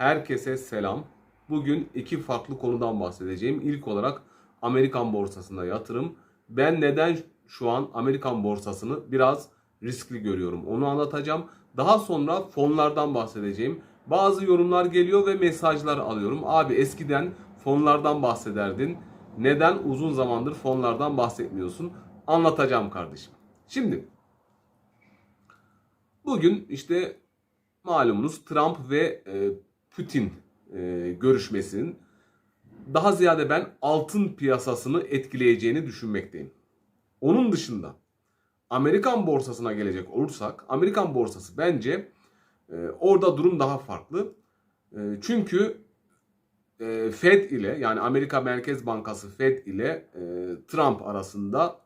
Herkese selam. Bugün iki farklı konudan bahsedeceğim. İlk olarak Amerikan borsasında yatırım. Ben neden şu an Amerikan borsasını biraz riskli görüyorum onu anlatacağım. Daha sonra fonlardan bahsedeceğim. Bazı yorumlar geliyor ve mesajlar alıyorum. Abi eskiden fonlardan bahsederdin. Neden uzun zamandır fonlardan bahsetmiyorsun? Anlatacağım kardeşim. Şimdi bugün işte malumunuz Trump ve e, Putin e, görüşmesinin daha ziyade ben altın piyasasını etkileyeceğini düşünmekteyim. Onun dışında Amerikan borsasına gelecek olursak Amerikan borsası bence e, orada durum daha farklı. E, çünkü e, Fed ile yani Amerika Merkez Bankası Fed ile e, Trump arasında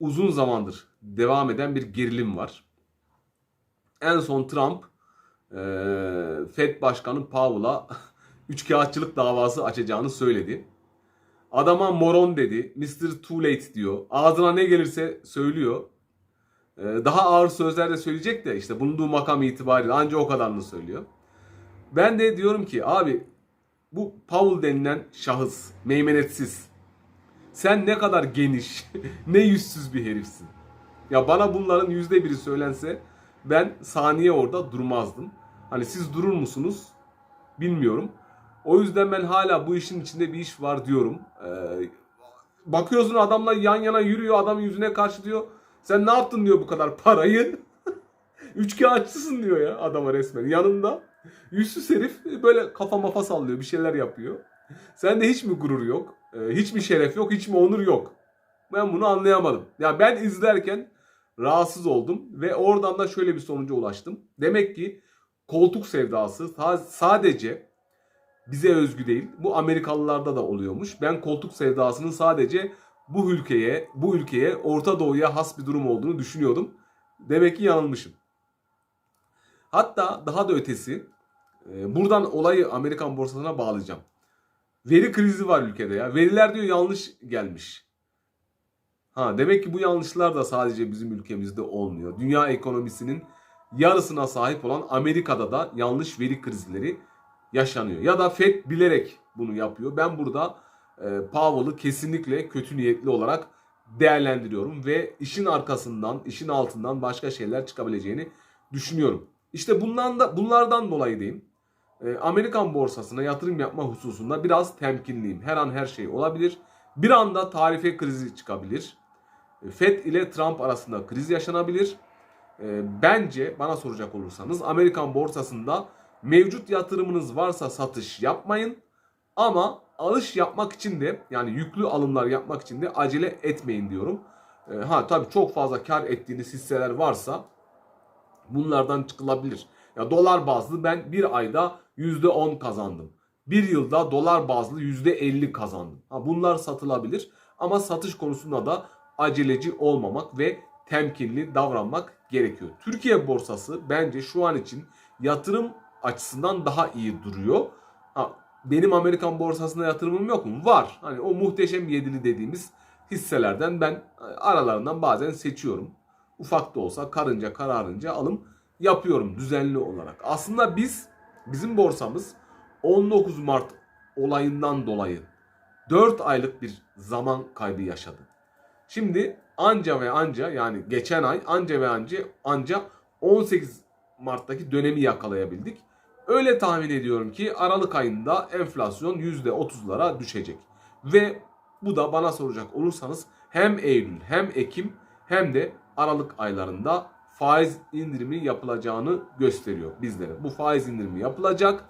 uzun zamandır devam eden bir gerilim var. En son Trump e, Fed Başkanı Powell'a üçkağıtçılık davası açacağını söyledi. Adama moron dedi. Mr. Too Late diyor. Ağzına ne gelirse söylüyor. Ee, daha ağır sözler de söyleyecek de işte bulunduğu makam itibariyle anca o kadarını söylüyor. Ben de diyorum ki abi bu Powell denilen şahıs meymenetsiz. Sen ne kadar geniş, ne yüzsüz bir herifsin. Ya bana bunların yüzde biri söylense ben saniye orada durmazdım. Hani siz durur musunuz bilmiyorum. O yüzden ben hala bu işin içinde bir iş var diyorum. Ee, bakıyorsun adamla yan yana yürüyor adamın yüzüne karşı diyor. Sen ne yaptın diyor bu kadar parayı. Üçkağıtçısın diyor ya adama resmen. Yanında yüzsüz herif böyle kafa mafa sallıyor bir şeyler yapıyor. Sende hiç mi gurur yok? Ee, hiç mi şeref yok? Hiç mi onur yok? Ben bunu anlayamadım. Ya ben izlerken rahatsız oldum ve oradan da şöyle bir sonuca ulaştım. Demek ki koltuk sevdası sa- sadece bize özgü değil. Bu Amerikalılarda da oluyormuş. Ben koltuk sevdasının sadece bu ülkeye, bu ülkeye Orta Doğu'ya has bir durum olduğunu düşünüyordum. Demek ki yanılmışım. Hatta daha da ötesi e, buradan olayı Amerikan borsasına bağlayacağım. Veri krizi var ülkede ya. Veriler diyor yanlış gelmiş. Ha demek ki bu yanlışlar da sadece bizim ülkemizde olmuyor. Dünya ekonomisinin yarısına sahip olan Amerika'da da yanlış veri krizleri yaşanıyor. Ya da Fed bilerek bunu yapıyor. Ben burada e, Powell'ı kesinlikle kötü niyetli olarak değerlendiriyorum ve işin arkasından, işin altından başka şeyler çıkabileceğini düşünüyorum. İşte bundan da bunlardan dolayı diyeyim. e, Amerikan borsasına yatırım yapma hususunda biraz temkinliyim. Her an her şey olabilir. Bir anda tarife krizi çıkabilir. E, Fed ile Trump arasında kriz yaşanabilir. E, Bence bana soracak olursanız Amerikan borsasında mevcut yatırımınız varsa satış yapmayın. Ama alış yapmak için de yani yüklü alımlar yapmak için de acele etmeyin diyorum. E, ha tabii çok fazla kar ettiğiniz hisseler varsa bunlardan çıkılabilir. Ya dolar bazlı ben bir ayda %10 kazandım. Bir yılda dolar bazlı %50 kazandım. Ha, bunlar satılabilir ama satış konusunda da aceleci olmamak ve temkinli davranmak gerekiyor. Türkiye borsası bence şu an için yatırım açısından daha iyi duruyor. Ha, benim Amerikan borsasına yatırımım yok mu? Var. Hani o muhteşem yedili dediğimiz hisselerden ben e, aralarından bazen seçiyorum. Ufak da olsa karınca kararınca alım yapıyorum düzenli olarak. Aslında biz bizim borsamız 19 Mart olayından dolayı 4 aylık bir zaman kaybı yaşadı. Şimdi anca ve anca yani geçen ay anca ve anca anca 18 Mart'taki dönemi yakalayabildik. Öyle tahmin ediyorum ki Aralık ayında enflasyon %30'lara düşecek. Ve bu da bana soracak olursanız hem Eylül hem Ekim hem de Aralık aylarında faiz indirimi yapılacağını gösteriyor bizlere. Bu faiz indirimi yapılacak.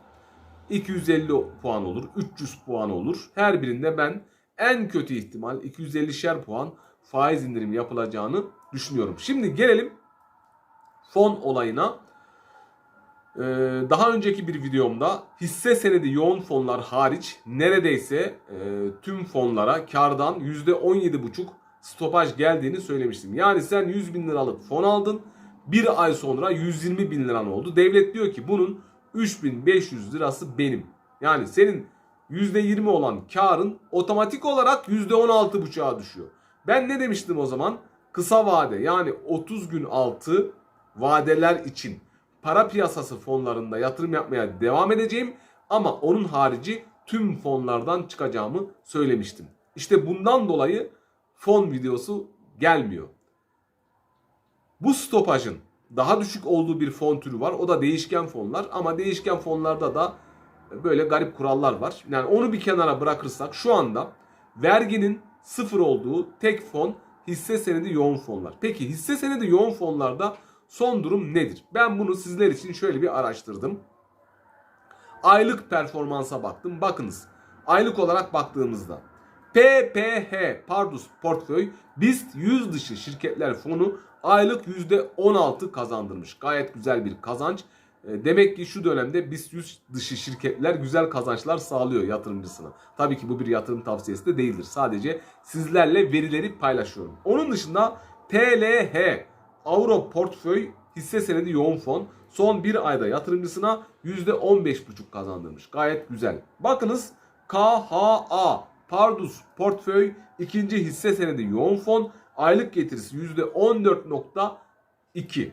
250 puan olur, 300 puan olur. Her birinde ben en kötü ihtimal 250'şer puan faiz indirimi yapılacağını düşünüyorum. Şimdi gelelim fon olayına. Ee, daha önceki bir videomda hisse senedi yoğun fonlar hariç neredeyse e, tüm fonlara kardan %17,5 stopaj geldiğini söylemiştim. Yani sen 100 bin liralık fon aldın bir ay sonra 120 bin liran oldu. Devlet diyor ki bunun 3500 lirası benim. Yani senin %20 olan karın otomatik olarak %16,5'a düşüyor. Ben ne demiştim o zaman? Kısa vade yani 30 gün altı vadeler için para piyasası fonlarında yatırım yapmaya devam edeceğim ama onun harici tüm fonlardan çıkacağımı söylemiştim. İşte bundan dolayı fon videosu gelmiyor. Bu stopajın daha düşük olduğu bir fon türü var. O da değişken fonlar ama değişken fonlarda da böyle garip kurallar var. Yani onu bir kenara bırakırsak şu anda verginin sıfır olduğu tek fon hisse senedi yoğun fonlar. Peki hisse senedi yoğun fonlarda son durum nedir? Ben bunu sizler için şöyle bir araştırdım. Aylık performansa baktım. Bakınız aylık olarak baktığımızda PPH Pardus Portföy BIST 100 dışı şirketler fonu aylık %16 kazandırmış. Gayet güzel bir kazanç. E, Demek ki şu dönemde BIST 100 dışı şirketler güzel kazançlar sağlıyor yatırımcısına. Tabii ki bu bir yatırım tavsiyesi de değildir. Sadece sizlerle verileri paylaşıyorum. Onun dışında TLH Avro Portföy hisse senedi yoğun fon son bir ayda yatırımcısına %15,5 kazandırmış. Gayet güzel. Bakınız KHA Pardus Portföy ikinci hisse senedi yoğun fon aylık getirisi %14.2.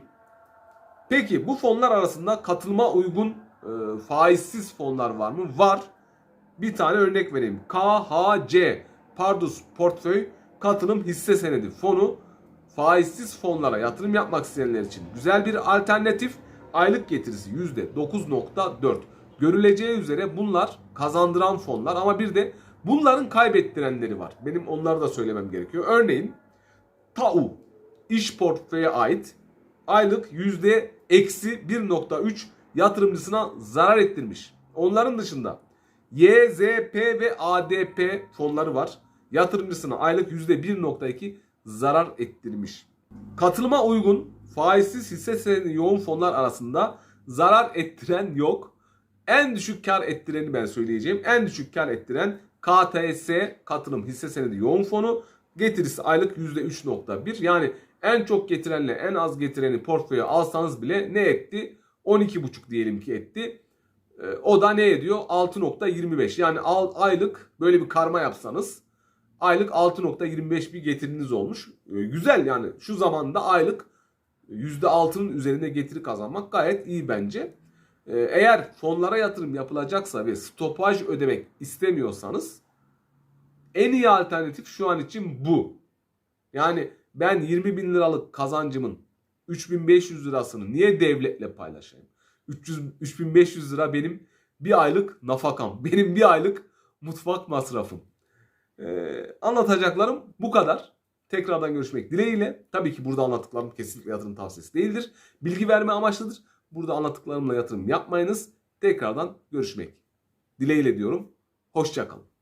Peki bu fonlar arasında katılma uygun e, faizsiz fonlar var mı? Var. Bir tane örnek vereyim. KHC Pardus Portföy Katılım Hisse Senedi Fonu faizsiz fonlara yatırım yapmak isteyenler için güzel bir alternatif. Aylık getirisi %9.4. Görüleceği üzere bunlar kazandıran fonlar ama bir de bunların kaybettirenleri var. Benim onları da söylemem gerekiyor. Örneğin TAU iş portföye ait aylık yüzde eksi 1.3 yatırımcısına zarar ettirmiş. Onların dışında YZP ve ADP fonları var. Yatırımcısına aylık yüzde 1.2 zarar ettirmiş. Katılıma uygun faizsiz hisse senedi yoğun fonlar arasında zarar ettiren yok. En düşük kar ettireni ben söyleyeceğim. En düşük kar ettiren KTS katılım hisse senedi yoğun fonu getirisi aylık %3.1. Yani en çok getirenle en az getireni portföye alsanız bile ne etti? 12.5 diyelim ki etti. Ee, O da ne ediyor? 6.25. Yani aylık böyle bir karma yapsanız aylık 6.25 bir getiriniz olmuş. Ee, Güzel yani şu zamanda aylık %6'nın üzerinde getiri kazanmak gayet iyi bence. Ee, Eğer fonlara yatırım yapılacaksa ve stopaj ödemek istemiyorsanız en iyi alternatif şu an için bu. Yani ben 20 bin liralık kazancımın 3500 lirasını niye devletle paylaşayım? 300, 3500 lira benim bir aylık nafakam. Benim bir aylık mutfak masrafım. Ee, anlatacaklarım bu kadar. Tekrardan görüşmek dileğiyle. Tabii ki burada anlattıklarım kesinlikle yatırım tavsiyesi değildir. Bilgi verme amaçlıdır. Burada anlattıklarımla yatırım yapmayınız. Tekrardan görüşmek dileğiyle diyorum. Hoşçakalın.